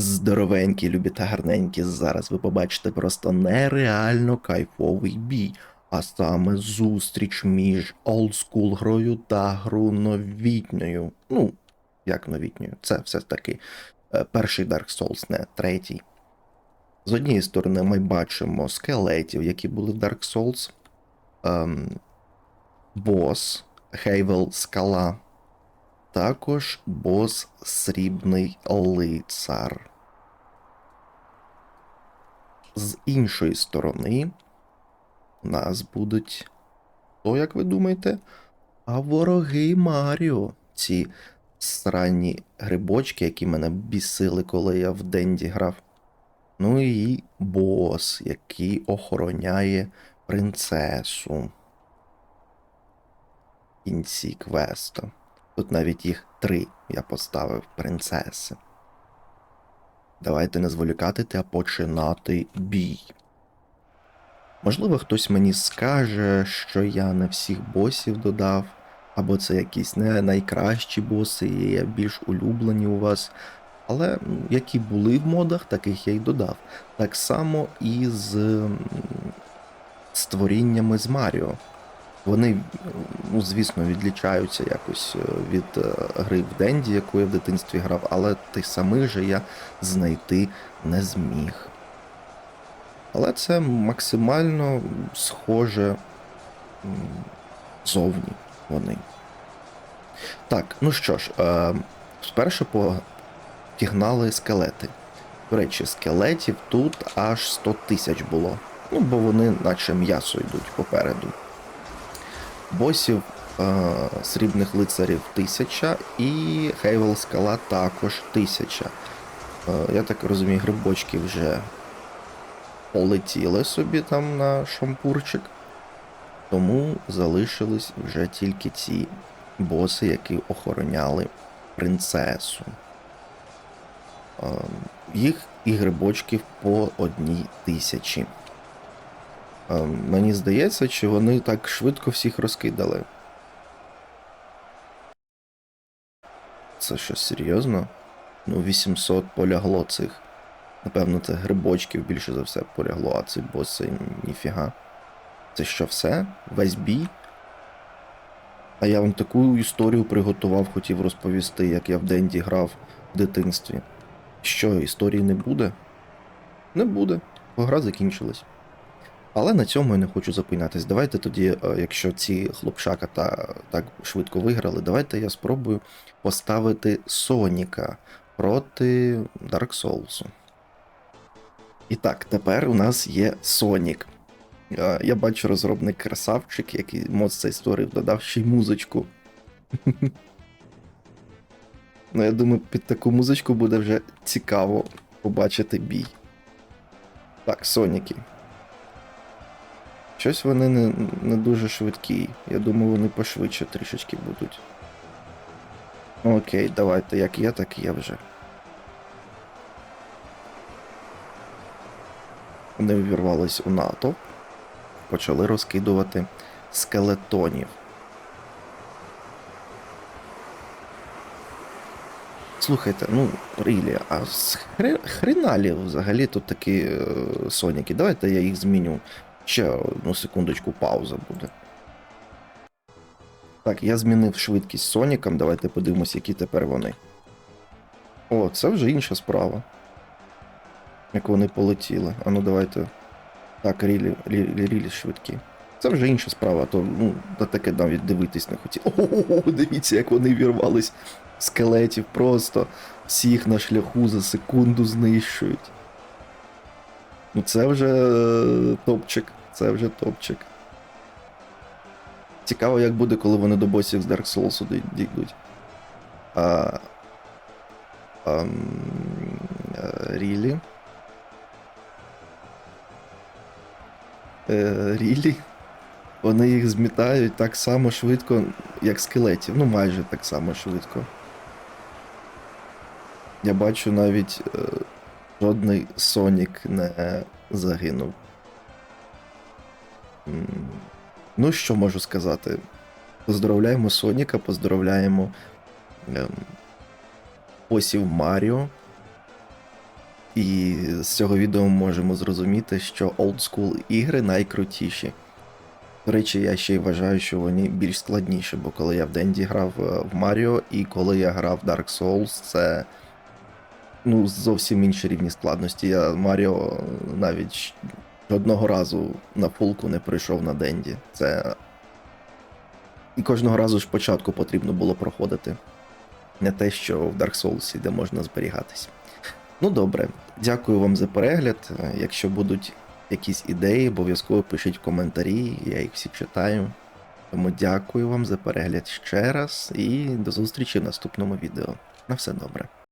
Здоровенькі, любі та гарненькі. Зараз ви побачите просто нереально кайфовий бій. А саме зустріч між олдскул грою та гру новітньою. Ну, як новітньою, це все таки е, перший Dark Souls, не третій. З однієї сторони, ми бачимо скелетів, які були в Dark Souls. Ем, бос, Хейвел Скала. Також бос Срібний лицар. З іншої сторони, у нас будуть, то, як ви думаєте, а вороги Маріо. Ці сранні грибочки, які мене бісили, коли я в Денді грав. Ну і бос, який охороняє принцесу. Кінці квесту. Тут навіть їх три я поставив принцеси. Давайте не зволікати та починати бій. Можливо, хтось мені скаже, що я не всіх босів додав, або це якісь не найкращі боси, і більш улюблені у вас. Але які були в модах, таких я й додав. Так само і з створіннями з Маріо. Вони, ну, звісно, відлічаються якось е, від е, гри в Денді, яку я в дитинстві грав, але тих самих же я знайти не зміг. Але це максимально схоже зовні вони. Так, ну що ж, е, спершу потігнали скелети. До речі, скелетів тут аж 100 тисяч було. Ну, бо вони наче м'ясо йдуть попереду. Босів е, срібних лицарів 1000 і Хейвел Скала також 1000. Е, я так розумію, грибочки вже полетіли собі там на шампурчик. Тому залишились вже тільки ці боси, які охороняли принцесу. Е, їх і грибочків по одній тисячі. Е, Мені здається, чи вони так швидко всіх розкидали. Це що, серйозно? Ну, 800 полягло цих. Напевно, це грибочків більше за все полягло, а ці боси ніфіга. Це що все? Весь бій? А я вам таку історію приготував, хотів розповісти, як я в Денді грав в дитинстві. Що, історії не буде? Не буде, бо гра закінчилась. Але на цьому я не хочу зупинятись. Давайте тоді, е, якщо ці хлопчака та так швидко виграли, давайте я спробую поставити Соніка проти Dark Souls. І так, тепер у нас є Сонік. Е, Я бачу розробник красавчик, який мод цей створив, додав ще й музичку. Ну, я думаю, під таку музичку буде вже цікаво побачити бій. Так, Соніки. Щось вони не, не дуже швидкі. Я думаю, вони пошвидше трішечки будуть. Окей, давайте, як є, так є вже. Вони увірвались у НАТО, почали розкидувати скелетонів. Слухайте, ну, Рілі, а з хреналі взагалі тут такі е, соняки. Давайте я їх зміню. Ще одну секундочку, пауза буде. Так, я змінив швидкість Сонікам. Давайте подивимось, які тепер вони. О, це вже інша справа. Як вони полетіли. А ну давайте. Так, рілі, рілі, рілі швидкі. Це вже інша справа, то ну, та таке навіть дивитись не хотів. Ого, дивіться, як вони вірвались скелетів, просто всіх на шляху за секунду знищують. Ну це вже е, топчик, це вже топчик. Цікаво, як буде, коли вони до босів з Dark Souls дій- дійдуть. А, ам, е, Рілі. Е, Рілі. Вони їх змітають так само швидко, як скелетів. Ну, майже так само швидко. Я бачу навіть е, жодний Сонік не загинув. Ну, що можу сказати? Поздравляємо Соніка, поздравляємо ем, босів Маріо. І з цього відео ми можемо зрозуміти, що олдскул ігри найкрутіші. До речі, я ще й вважаю, що вони більш складніші, бо коли я в Денді грав е, в Маріо і коли я грав в Dark Souls, це ну, зовсім інші рівні складності. Я Маріо навіть одного разу на фулку не пройшов на Денді. Це. І кожного разу ж спочатку потрібно було проходити. Не те, що в Dark Souls, де можна зберігатись. Ну добре, дякую вам за перегляд. Якщо будуть якісь ідеї, обов'язково пишіть в коментарі, я їх всі читаю. Тому дякую вам за перегляд ще раз і до зустрічі в наступному відео. На все добре.